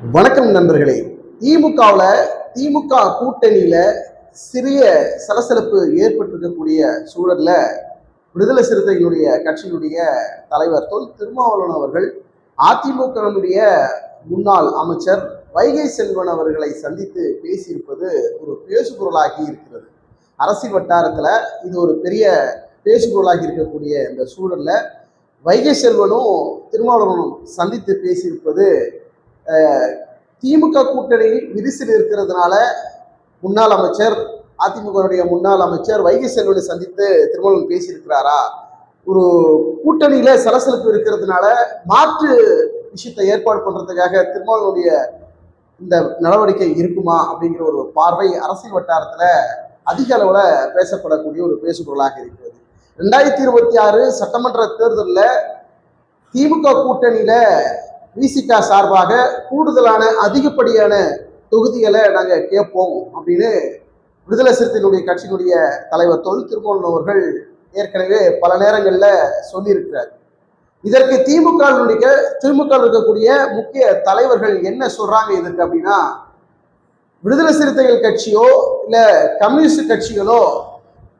வணக்கம் நண்பர்களே. திமுகவில் திமுக கூட்டணியில் சிறிய சலசலப்பு ஏற்பட்டிருக்கக்கூடிய சூழலில் விடுதலை சிறுத்தைகளுடைய கட்சியினுடைய தலைவர் தொல் திருமாவளவன் அவர்கள் அதிமுகவினுடைய முன்னாள் அமைச்சர் வைகை செல்வன் அவர்களை சந்தித்து பேசியிருப்பது ஒரு பேசுபொருளாகி இருக்கிறது. அரசியல் வட்டாரத்தில் இது ஒரு பெரிய பேசுபொருளாகி இருக்கக்கூடிய இந்த சூழலில் வைகை செல்வனும் திருமாவளவனும் சந்தித்து பேசியிருப்பது திமுக கூட்டணியில் விரிசல் இருக்கிறதுனால முன்னாள் அமைச்சர் அதிமுகவுடைய முன்னாள் அமைச்சர் வைகை செல்வனை சந்தித்து திருமணம் பேசியிருக்கிறாரா? ஒரு கூட்டணியில சலசலப்பு இருக்கிறதுனால மாற்று விஷயத்தை ஏற்பாடு பண்றதுக்காக திருமாவளவனுடைய இந்த நடவடிக்கை இருக்குமா அப்படிங்கிற ஒரு பார்வை அரசியல் வட்டாரத்துல அதிக அளவுல பேசப்படக்கூடிய ஒரு பேசுபொருளாக இருக்கிறது. ரெண்டாயிரத்தி இருபத்தி ஆறு சட்டமன்ற தேர்தலில் திமுக கூட்டணியில விசிகா சார்பாக கூடுதலான அதிகப்படியான தொகுதிகளை நாங்கள் கேட்போம் அப்படின்னு விடுதலை சிறுத்தையினுடைய கட்சியினுடைய தலைவர் தொல் திருமாவளவன் அவர்கள் ஏற்கனவே பல நேரங்களில் சொல்லியிருக்கிறார். இதற்கு திமுகவினுடைய திமுக இருக்கக்கூடிய முக்கிய தலைவர்கள் என்ன சொல்றாங்க இதற்கு அப்படின்னா விடுதலை சிறுத்தைகள் கட்சியோ இல்லை கம்யூனிஸ்ட் கட்சிகளோ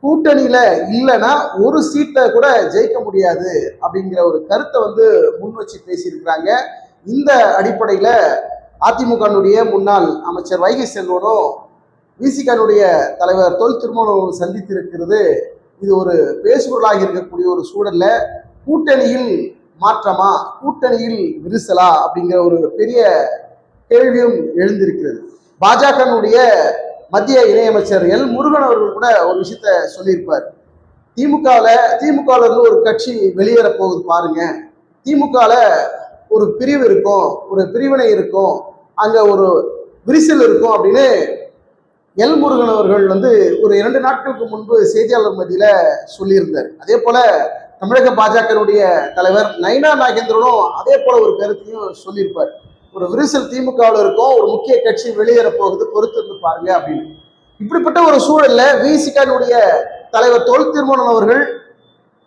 கூட்டணியில இல்லைன்னா ஒரு சீட்டை கூட ஜெயிக்க முடியாது அப்படிங்கிற ஒரு கருத்தை வந்து முன் வச்சு பேசியிருக்கிறாங்க. இந்த அடிப்படையில அதிமுகனுடைய முன்னாள் அமைச்சர் வைகை செல்வனும் விசிகனுடைய தலைவர் தொல் திருமணம் சந்தித்திருக்கிறது. இது ஒரு பேசுபொருளாக இருக்கக்கூடிய ஒரு சூழல்ல கூட்டணியில் மாற்றமா கூட்டணியில் விரிசலா அப்படிங்கிற ஒரு பெரிய கேள்வியும் எழுந்திருக்கிறது. பாஜகனுடைய மத்திய இணையமைச்சர் எல் முருகன் அவர்கள் கூட ஒரு விஷயத்த சொல்லியிருப்பார். திமுகவில் திமுகவில் இருந்து ஒரு கட்சி வெளியேற போகுது பாருங்க. திமுகவில் ஒரு பிரிவு இருக்கும் ஒரு பிரிவினை இருக்கும் அங்கே ஒரு விரிசல் இருக்கும் அப்படின்னு எல் முருகன் அவர்கள் வந்து ஒரு இரண்டு நாட்களுக்கு முன்பு செய்தியாளர் மத்தியில் சொல்லியிருந்தார். அதே போல் தமிழக பாஜகனுடைய தலைவர் நைனா நாகேந்திரனும் அதே போல ஒரு கருத்தையும் சொல்லியிருப்பார். ஒரு விரிசல் திமுகவில் இருக்கும் ஒரு முக்கிய கட்சி வெளியேற போகுது பொறுத்திருந்து பாருங்க அப்படின்னு. இப்படிப்பட்ட ஒரு சூழல்ல விசிகானுடைய தலைவர் தொல் திருமணம் அவர்கள்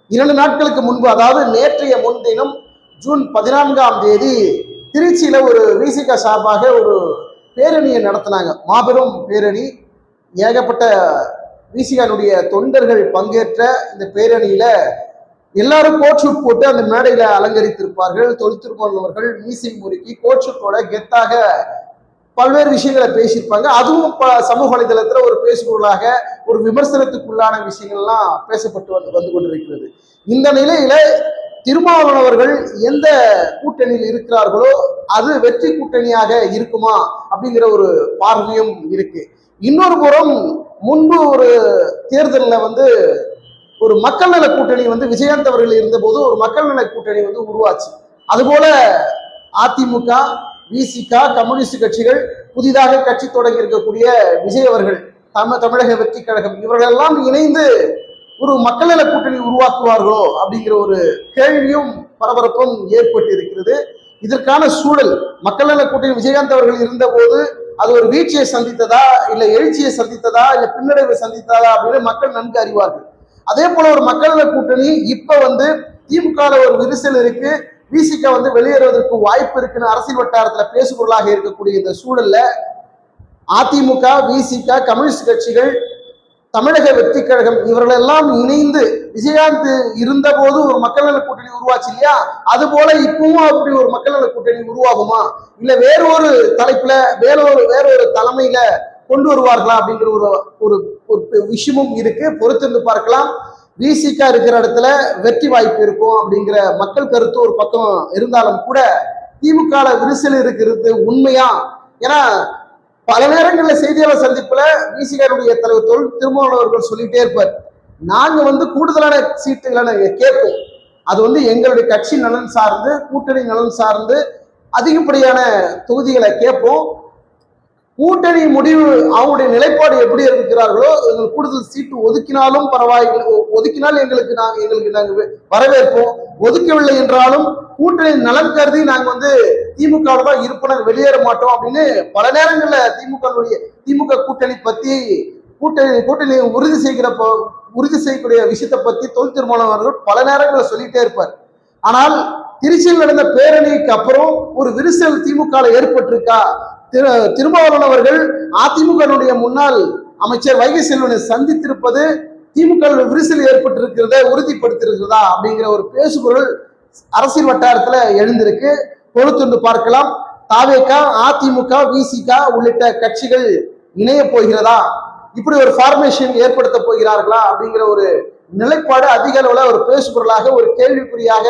இரண்டு நாட்களுக்கு முன்பு அதாவது நேற்றைய முன்தினம் ஜூன் பதினான்காம் தேதி திருச்சியில ஒரு விசிகா சார்பாக ஒரு பேரணியை நடத்தினாங்க. மாபெரும் பேரணி. ஏகப்பட்ட விசிகானுடைய தொண்டர்கள் பங்கேற்ற இந்த பேரணியில எல்லாரும் கோட் ஷூட் போட்டு அந்த மேடையில அலங்கரித்திருப்பார்கள். தொழில் மீசை முறுக்கி கோட் ஷூட்டோட கெத்தாக பல்வேறு விஷயங்களை பேசியிருப்பாங்க. அதுவும் ப சமூக வலைதளத்துல ஒரு பேசுபொருளாக ஒரு விமர்சனத்துக்குள்ளான விஷயங்கள்லாம் பேசப்பட்டு வந்து வந்து கொண்டிருக்கிறது. இந்த நிலையில திருமாவளவர்கள் எந்த கூட்டணியில் இருக்கிறார்களோ அது வெற்றி கூட்டணியாக இருக்குமா அப்படிங்கிற ஒரு பார்வையும் இருக்கு. இன்னொரு புறம் முன்பு ஒரு தேர்தலில் வந்து ஒரு மக்கள் நல கூட்டணி வந்து விஜயகாந்த் அவர்கள் இருந்தபோது ஒரு மக்கள் நல கூட்டணி வந்து உருவாச்சு. அதுபோல அதிமுக விசிக கம்யூனிஸ்ட் கட்சிகள் புதிதாக கட்சி தொடங்கி இருக்கக்கூடிய விஜய் அவர்கள் தமிழ் தமிழக வெற்றி கழகம் இவர்கள் எல்லாம் இணைந்து ஒரு மக்கள் நல கூட்டணி உருவாக்குவார்களோ அப்படிங்கிற ஒரு கேள்வியும் பரபரப்பும் ஏற்பட்டு இருக்கிறது இதற்கான சூழல் மக்கள் நல கூட்டணி விஜயகாந்த் அவர்கள் இருந்தபோது அது ஒரு வீழ்ச்சியை சந்தித்ததா இல்லை எழுச்சியை சந்தித்ததா இல்லை பின்னடைவை சந்தித்ததா அப்படின்னு மக்கள் நன்கு அறிவார்கள். அதே போல ஒரு மக்கள் கூட்டணி இப்ப வந்து திமுக ஒரு விரிசல் இருக்கு. விசிக வந்து வெளியேறுவதற்கு வாய்ப்பு இருக்குன்னு அரசியல் வட்டாரத்துல பேசுபொருளாக இருக்கக்கூடிய இந்த சூழல்ல அதிமுக விசிக கம்யூனிஸ்ட் கட்சிகள் தமிழக வெற்றி கழகம் இவர்களெல்லாம் இணைந்து விஜயகாந்த் இருந்தபோது ஒரு மக்கள் நல கூட்டணி உருவாச்சு இல்லையா? அது போல இப்பவும் அப்படி ஒரு மக்கள் நல கூட்டணி உருவாகுமா? இல்ல வேற ஒரு தலைப்புல வேற ஒரு வேற ஒரு தலைமையில கொண்டு வருவார்களா அப்படிங்கிற ஒரு ஒரு ஒரு விஷயமும் இருக்கு. பொறுத்திருந்து பார்க்கலாம். விசிகா இருக்கிற இடத்துல வெற்றி வாய்ப்பு இருக்கும் அப்படிங்கிற மக்கள் கருத்து ஒரு பக்கம் இருந்தாலும் கூட திமுக விரிசல் இருக்கிறது உண்மையா? ஏன்னா பல நேரங்களில் செய்தியாளர் சந்திப்புல விசிகாருடைய தலைவர் தொல் திருமாவளவன் அவர்கள் சொல்லிட்டே இருப்பார். நாங்க வந்து கூடுதலான சீட்டுகளை நாங்க கேட்போம். அது வந்து எங்களுடைய கட்சி நலன் சார்ந்து கூட்டணி நலன் சார்ந்து அதிகப்படியான தொகுதிகளை கேட்போம். கூட்டணி முடிவு அவங்களுடைய நிலைப்பாடு எப்படி இருக்கிறார்களோ எங்களுக்கு கூடுதல் சீட்டு ஒதுக்கினாலும் பரவாயில்லை ஒதுக்கினால் எங்களுக்கு நாங்கள் எங்களுக்கு நாங்கள் வரவேற்போம். ஒதுக்கவில்லை என்றாலும் கூட்டணி நலன் கருதி நாங்கள் வந்து திமுக தான் இருப்போம் வெளியேற மாட்டோம் அப்படின்னு பல நேரங்களில் திமுக திமுக கூட்டணி பத்தி கூட்டணி கூட்டணி உறுதி செய்கிற உறுதி செய்யக்கூடிய விஷயத்தை பத்தி தொல் திருமணம் அவர்கள் பல நேரங்களில் சொல்லிட்டே இருப்பார். ஆனால் திருச்சியில் நடந்த பேரணிக்கு அப்புறம் ஒரு விரிசல் திமுக ஏற்பட்டிருக்கா? திரு திருமாவளவன் அவர்கள் அதிமுகனுடைய முன்னாள் அமைச்சர் வைகை செல்வனை சந்தித்திருப்பது திமுக விரிசல் ஏற்பட்டிருக்கிறத உறுதிப்படுத்தியிருக்கிறதா அப்படிங்கிற ஒரு பேசுபொருள் அரசியல் வட்டாரத்துல எழுந்திருக்கு. பொறுத்துண்டு பார்க்கலாம். தாவேகா அதிமுக விசிகா உள்ளிட்ட கட்சிகள் இணைய போகிறதா? இப்படி ஒரு ஃபார்மேஷன் ஏற்படுத்த போகிறார்களா அப்படிங்கிற ஒரு நிலைப்பாடு அதிக அளவுல ஒரு பேசுபொருளாக ஒரு கேள்விக்குறியாக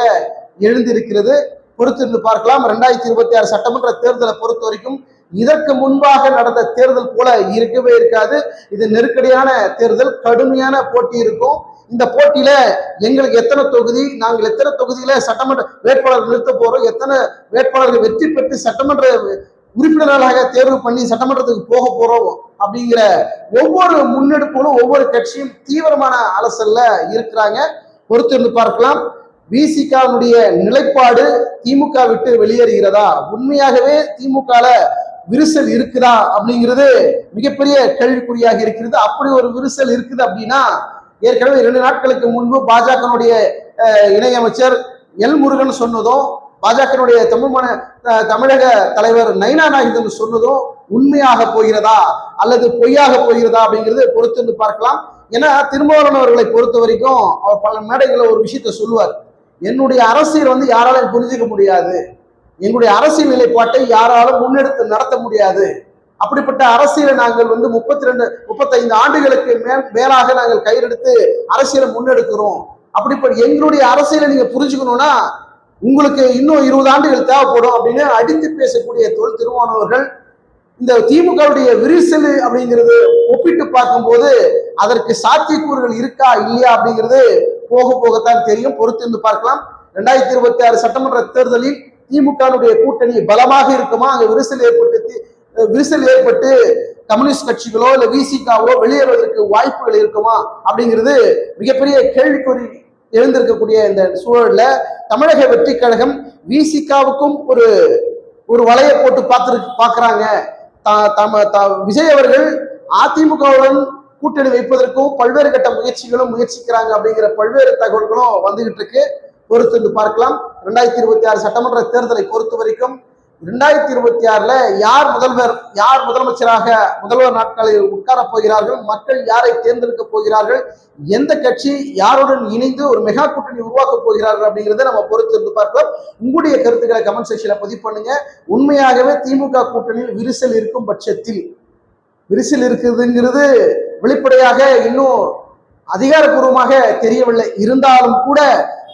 எழுந்திருக்கிறது. பொறுத்திருந்து பார்க்கலாம். ரெண்டாயிரத்தி இருபத்தி ஆறு சட்டமன்ற தேர்தலை பொறுத்த வரைக்கும் இதற்கு முன்பாக நடந்த தேர்தல் போல இருக்கவே இருக்காது. இது நெருக்கடியான தேர்தல் கடுமையான போட்டி இருக்கும். இந்த போட்டியில எங்களுக்கு எத்தனை தொகுதி நாங்கள் எத்தனை தொகுதியில சட்டமன்ற வேட்பாளர் நிறுத்த போறோம் எத்தனை வேட்பாளர்கள் வெற்றி பெற்று சட்டமன்ற உறுப்பினர்களாக தேர்வு பண்ணி சட்டமன்றத்துக்கு போக போறோம் அப்படிங்கிற ஒவ்வொரு முன்னெடுப்புகளும் ஒவ்வொரு கட்சியும் தீவிரமான அலசல்ல இருக்கிறாங்க. பொறுத்திருந்து பார்க்கலாம். விசிகாவுடைய நிலைப்பாடு திமுக விட்டு வெளியேறுகிறதா? உண்மையாகவே திமுகல விரிசல் இருக்குதா அப்படிங்கிறது மிகப்பெரிய கேள்விக்குறியாக இருக்கிறது. அப்படி ஒரு விரிசல் இருக்குது அப்படின்னா ஏற்கனவே இரண்டு நாட்களுக்கு முன்பு பாஜகனுடைய இணையமைச்சர் எல் முருகன் சொன்னதும் பாஜகனுடைய தமிழ்மான தமிழக தலைவர் நைனா நாயுதன் சொன்னதும் உண்மையாக போகிறதா அல்லது பொய்யாக போகிறதா அப்படிங்கிறது பொறுத்து பார்க்கலாம். ஏன்னா திருமாவளவன் அவர்களை பொறுத்த வரைக்கும் அவர் பல மேடைகளில் ஒரு விஷயத்த சொல்லுவார். என்னுடைய அரசியல் வந்து யாராலும் புரிஞ்சுக்க முடியாது. எங்களுடைய அரசியல் நிலைப்பாட்டை யாராலும் முன்னெடுத்து நடத்த முடியாது. அப்படிப்பட்ட அரசியலை நாங்கள் வந்து முப்பத்தி ரெண்டு முப்பத்தைந்து ஆண்டுகளுக்கு மேல் மேலாக நாங்கள் கையெடுத்து அரசியலை முன்னெடுக்கிறோம். அப்படிப்பட்ட எங்களுடைய அரசியலை நீங்க புரிஞ்சுக்கணும்னா உங்களுக்கு இன்னும் இருபது ஆண்டுகள் தேவைப்படும் அப்படின்னு அடித்து பேசக்கூடிய தொல் திருமானவர்கள் இந்த திமுகவுடைய விரிசல் அப்படிங்கிறது ஒப்பிட்டு பார்க்கும்போது அதற்கு சாத்தியக்கூறுகள் இருக்கா இல்லையா அப்படிங்கிறது போக போகத்தான் தெரியும். பொறுத்திருந்து பார்க்கலாம். ரெண்டாயிரத்தி இருபத்தி ஆறு சட்டமன்ற தேர்தலில் திமுகனுடைய கூட்டணி பலமாக இருக்குமா? அங்க விரிசல் ஏற்பட்டு விரிசல் ஏற்பட்டு கம்யூனிஸ்ட் கட்சிகளோ இல்ல விசிகாவோ வெளியேறுவதற்கு வாய்ப்புகள் இருக்குமா? அப்படிங்கிறது மிகப்பெரிய கேள்விக்குறி எழுந்திருக்கக்கூடிய இந்த சூழல்ல தமிழக வெற்றி கழகம் விசிகாவுக்கும் ஒரு ஒரு வலையை போட்டு பார்த்து பாக்குறாங்க விஜய் அவர்கள் அதிமுகவுடன் கூட்டணி வைப்பதற்கும் பல்வேறு கட்ட முயற்சிகளும் முயற்சிக்கிறாங்க அப்படிங்கிற பல்வேறு தகவல்களும் வந்துகிட்டு இருக்கு. பொறுத்து பார்க்கலாம். ரெண்டாயிரத்தி இருபத்தி ஆறு சட்டமன்ற தேர்தலை பொறுத்த வரைக்கும் ரெண்டாயிரத்தி இருபத்தி ஆறுல யார் முதல்வர் யார் முதலமைச்சராக முதல்வர் நாட்களில் உட்கார போகிறார்கள் மக்கள் யாரை தேர்ந்தெடுக்க போகிறார்கள் எந்த கட்சி யாருடன் இணைந்து ஒரு மெகா கூட்டணி உருவாக்க போகிறார்கள் அப்படிங்கிறத நம்ம பொறுத்து இருந்து பார்க்கலாம். உங்களுடைய கருத்துக்களை கமெண்ட் செக்ஷன்ல பதிவு பண்ணுங்க. உண்மையாகவே திமுக கூட்டணியில் விரிசல் இருக்கும் பட்சத்தில் விரிசல் இருக்குதுங்கிறது வெளிப்படையாக இன்னும் அதிகாரப்பூர்வமாக தெரியவில்லை. இருந்தாலும் கூட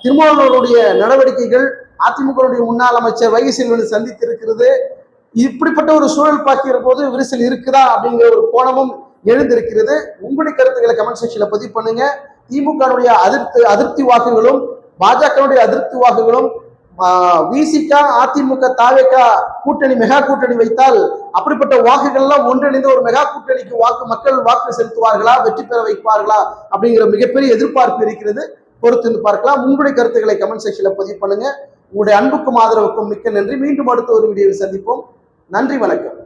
திருமாவளவருடைய நடவடிக்கைகள் அதிமுகவுடைய முன்னாள் அமைச்சர் வைகை செல்வனை சந்தித்திருக்கிறது. இப்படிப்பட்ட ஒரு சூழல் பார்க்கிற போது விரிசல் இருக்குதா அப்படிங்கிற ஒரு கோணமும் எழுந்திருக்கிறது. உங்களுடைய கருத்துக்களை கமெண்ட் செக்ஷன்ல பதிவு பண்ணுங்க. திமுகவுடைய அதிருப்தி அதிருப்தி வாக்குகளும் பாஜகவுடைய அதிருப்தி வாக்குகளும் விசிகா அதிமுக தாவேகா கூட்டணி மெகா கூட்டணி வைத்தால் அப்படிப்பட்ட வாக்குகள் எல்லாம் ஒன்றிணைந்து ஒரு மெகா கூட்டணிக்கு வாக்கு மக்கள் வாக்கு செலுத்துவார்களா? வெற்றி பெற வைப்பார்களா? அப்படிங்கிற மிகப்பெரிய எதிர்பார்ப்பு இருக்கிறது. பொறுத்து பார்க்கலாம். உங்களுடைய கருத்துக்களை கமெண்ட் செக்ஷன்ல பதிவு பண்ணுங்க. உங்களுடைய அன்புக்கும் ஆதரவுக்கும் மிக்க நன்றி. மீண்டும் அடுத்த ஒரு வீடியோவில் சந்திப்போம். நன்றி வணக்கம்.